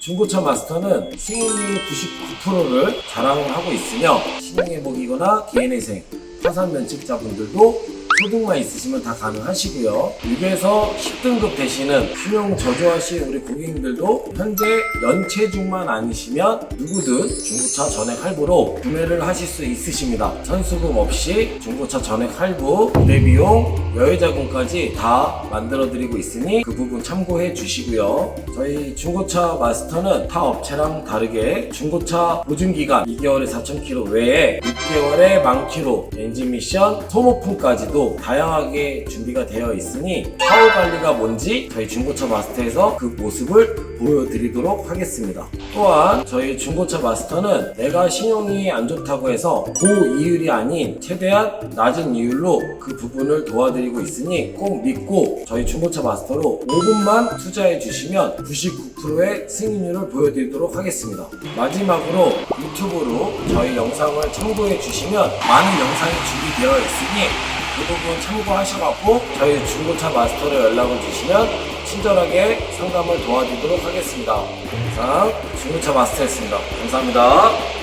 중고차 마스터는 수익률 99%를 자랑을 하고 있으며 신용회복이거나 개인회생, 파산 면책자분들도 소득만 있으시면 다 가능하시고요. 6에서 10등급 되시는 신용 저조하신 우리 고객님들도 현재 연체중만 아니시면 누구든 중고차 전액 할부로 구매를 하실 수 있으십니다. 선수금 없이 중고차 전액 할부, 부대비용, 여유자금까지 다 만들어 드리고 있으니 그 부분 참고해 주시고요. 저희 중고차 마스터는 타 업체랑 다르게 중고차 보증기간 2개월에 4,000km 외에 6개월에 10,000km 엔진 미션 소모품까지도 다양하게 준비가 되어 있으니 사후 관리가 뭔지 저희 중고차 마스터에서 그 모습을 보여드리도록 하겠습니다. 또한 저희 중고차 마스터는 내가 신용이 안 좋다고 해서 고이율이 아닌 최대한 낮은 이율로 그 부분을 도와드리고 있으니 꼭 믿고 저희 중고차 마스터로 5분만 투자해 주시면 99%의 승인율을 보여드리도록 하겠습니다. 마지막으로 유튜브로 저희 영상을 참고해 주시면 많은 영상이 준비되어 있으니 그 부분 참고하셔갖고 저희 중고차 마스터로 연락을 주시면 친절하게 상담을 도와드리도록 하겠습니다. 항상 중고차 마스터였습니다. 감사합니다.